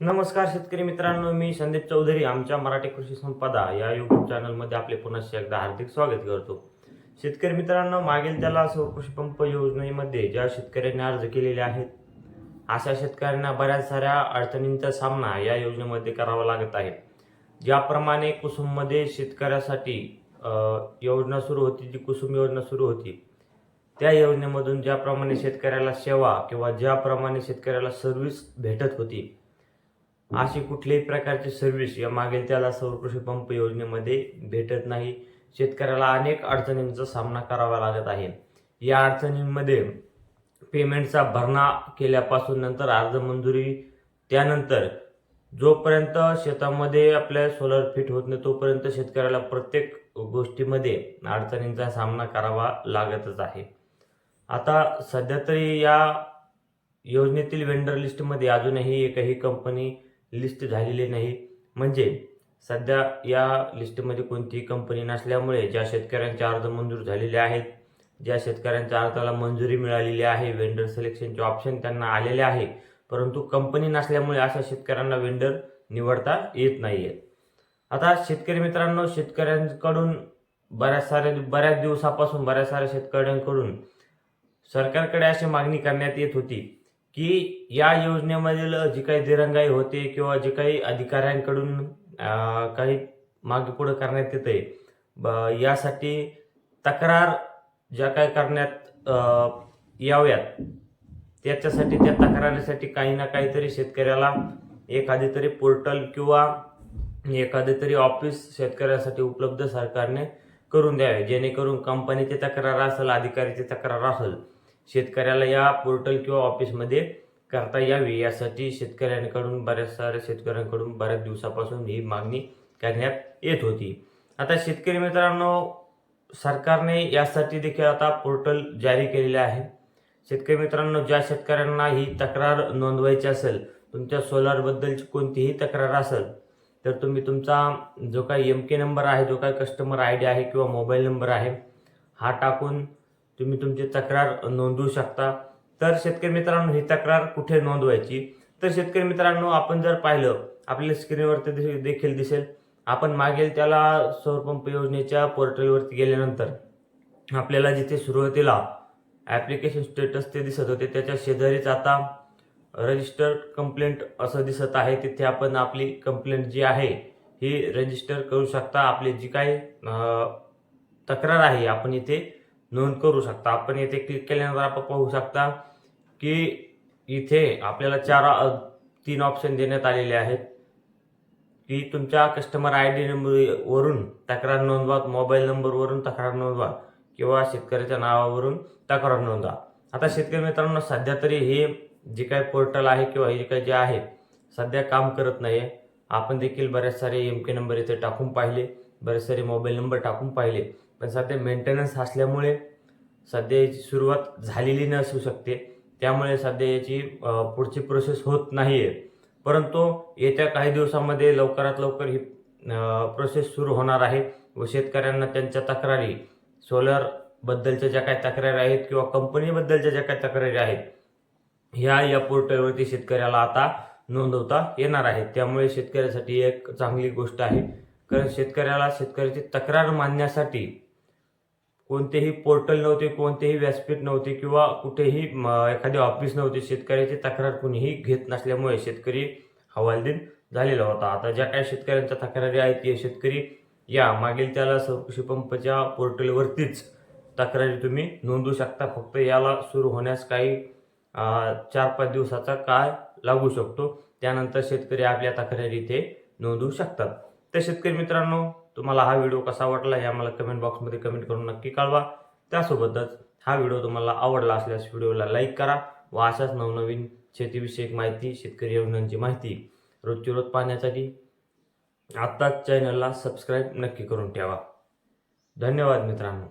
नमस्कार शेतकरी मित्रांनो मी संदीप चौधरी आमच्या मराठी कृषी संपदा या युट्यूब चॅनलमध्ये आपले पुन्हा एकदा हार्दिक स्वागत करतो. शेतकरी मित्रांनो मागील त्याला सौरकृषी पंप योजनेमध्ये ज्या शेतकऱ्यांनी अर्ज केलेले आहेत अशा शेतकऱ्यांना बऱ्याच साऱ्या अडचणींचा सामना या योजनेमध्ये करावा लागत आहे. ज्याप्रमाणे कुसुममध्ये शेतकऱ्यासाठी योजना सुरू होती जी कुसुम योजना सुरू होती त्या योजनेमधून ज्याप्रमाणे शेतकऱ्याला सेवा किंवा ज्याप्रमाणे शेतकऱ्याला सर्व्हिस भेटत होती अशी कुठल्याही प्रकारची सर्व्हिस या मागील त्याला सौरकृषी पंप योजनेमध्ये भेटत नाही. शेतकऱ्याला अनेक अडचणींचा सामना करावा लागत आहे. या अडचणींमध्ये पेमेंटचा भरणा केल्यापासून नंतर अर्ज मंजुरी त्यानंतर जोपर्यंत शेतामध्ये आपल्या सोलर फिट होत नाही तोपर्यंत शेतकऱ्याला प्रत्येक गोष्टीमध्ये अडचणींचा सामना करावा लागतच आहे. आता सध्या तरी या योजनेतील वेंडर लिस्टमध्ये अजूनही एकही कंपनी लिस्ट झालेली नाही. म्हणजे सध्या या लिस्टमध्ये कोणतीही कंपनी नसल्यामुळे ज्या शेतकऱ्यांचे अर्ज मंजूर झालेले आहेत ज्या शेतकऱ्यांच्या अर्जाला मंजुरी मिळालेली आहे वेंडर सिलेक्शनचे ऑप्शन त्यांना आलेले आहे परंतु कंपनी नसल्यामुळे अशा शेतकऱ्यांना वेंडर निवडता येत नाही आता शेतकरी मित्रांनो शेतकऱ्यांकडून बऱ्याच साऱ्या बऱ्याच दिवसापासून बऱ्याच साऱ्या शेतकऱ्यांकडून सरकारकडे अशी मागणी करण्यात येत होती. की या योजनेमधील जी काही दिरंगाई होते किंवा जे काही अधिकाऱ्यांकडून काही मागे पुढे करण्यात येते ब- यासाठी तक्रार ज्या काही करण्यात याव्यात त्याच्यासाठी त्या तक्रारीसाठी काही ना काहीतरी शेतकऱ्याला एखादी तरी पोर्टल किंवा एखादे तरी ऑफिस शेतकऱ्यासाठी उपलब्ध सरकारने करून द्यावे जेणेकरून कंपनीची तक्रार असेल अधिकारीची तक्रार असेल. शेतकऱ्याला या पोर्टल किंवा ऑफिसमध्ये करता यावी. यासाठी शेतकऱ्यांकडून बऱ्याच साऱ्या शेतकऱ्यांकडून बऱ्याच दिवसापासून ही मागणी करण्यात येत होती. आता शेतकरी मित्रांनो सरकारने यासाठी देखील आता पोर्टल जारी केलेले आहे. शेतकरी मित्रांनो ज्या शेतकऱ्यांना ही तक्रार नोंदवायची असेल तुमच्या सोलारबद्दलची कोणतीही तक्रार असेल तर तुम्ही तुमचा जो काही एम के नंबर आहे जो काही कस्टमर आय डी आहे किंवा मोबाईल नंबर आहे हा टाकून तुम्ही तुमची तक्रार नोंदवू शकता. तर शेतकरी मित्रांनो ही तक्रार कुठे नोंदवायची? तर शेतकरी मित्रांनो आपण जर पाहिलं आपल्या स्क्रीनवरती देखील दिसेल. आपण मागील त्याला सौरपंप योजनेच्या पोर्टलवरती गेल्यानंतर आपल्याला जिथे सुरुवातीला ॲप्लिकेशन स्टेटस ते दिसत होते त्याच्या शेजारीच आता रजिस्टर्ड कंप्लेंट असं दिसत आहे. तिथे आपण आपली कंप्लेंट जी आहे ही रजिस्टर करू शकता. आपली जी काही तक्रार आहे आपण इथे नोंद करू शकता. आपण इथे क्लिक केल्यानंतर आपण पाहू शकता की इथे आपल्याला चार तीन ऑप्शन देण्यात आलेले आहेत. की तुमच्या कस्टमर आय डी नंबरवरून तक्रार नोंदवा मोबाईल नंबरवरून तक्रार नोंदवा किंवा शेतकऱ्याच्या नावावरून तक्रार नोंदवा. आता शेतकरी मित्रांनो सध्या तरी हे जे काही पोर्टल आहे किंवा हे काय काही जे आहे सध्या काम करत नाही आपण देखील बरेच सारे एम के नंबर इथे टाकून पाहिले बरेच सारे मोबाईल नंबर टाकून पाहिले. पण सध्या मेंटेनन्स असल्यामुळे सध्या याची सुरुवात झालेली नसू शकते. त्यामुळे सध्या याची पुढची प्रोसेस होत नाही आहे परंतु येत्या काही दिवसामध्ये लवकरात लवकर ही प्रोसेस सुरू होणार आहे व शेतकऱ्यांना त्यांच्या तक्रारी सोलर बद्दलच्या ज्या काही तक्रारी आहेत किंवा कंपनीबद्दलच्या ज्या काही तक्रारी आहेत ह्या या पोर्टलवरती शेतकऱ्याला आता नोंदवता येणार आहे. त्यामुळे शेतकऱ्यासाठी एक चांगली गोष्ट आहे. कारण शेतकऱ्याला शेतकऱ्याची तक्रार मानण्यासाठी कोणतेही पोर्टल नव्हते कोणतेही व्यासपीठ नव्हते किंवा कुठेही म, एखादे ऑफिस नव्हते शेतकऱ्याची तक्रार कुणीही घेत नसल्यामुळे शेतकरी हवालदीन झालेला होता. आता ज्या काही शेतकऱ्यांच्या तक्रारी आहेत ते शेतकरी या मागील त्याला कृषी पंपच्या पोर्टलवरतीच तक्रारी तुम्ही नोंदवू शकता. फक्त याला सुरू होण्यास काही चार पाच दिवसाचा काळ लागू शकतो. त्यानंतर शेतकरी आपल्या तक्रारी इथे नोंदवू शकतात. तर शेतकरी मित्रांनो तुम्हाला हा व्हिडिओ कसा वाटला हे आम्हाला कमेंट बॉक्समध्ये कमेंट करून नक्की कळवा. त्यासोबतच हा व्हिडिओ तुम्हाला आवडला असल्यास व्हिडिओला लाईक करा व अशाच नवनवीन शेतीविषयक माहिती शेतकरी योजनांची माहिती रोजची रोज पाहण्यासाठी आत्ताच चॅनलला सबस्क्राईब नक्की करून ठेवा. धन्यवाद मित्रांनो.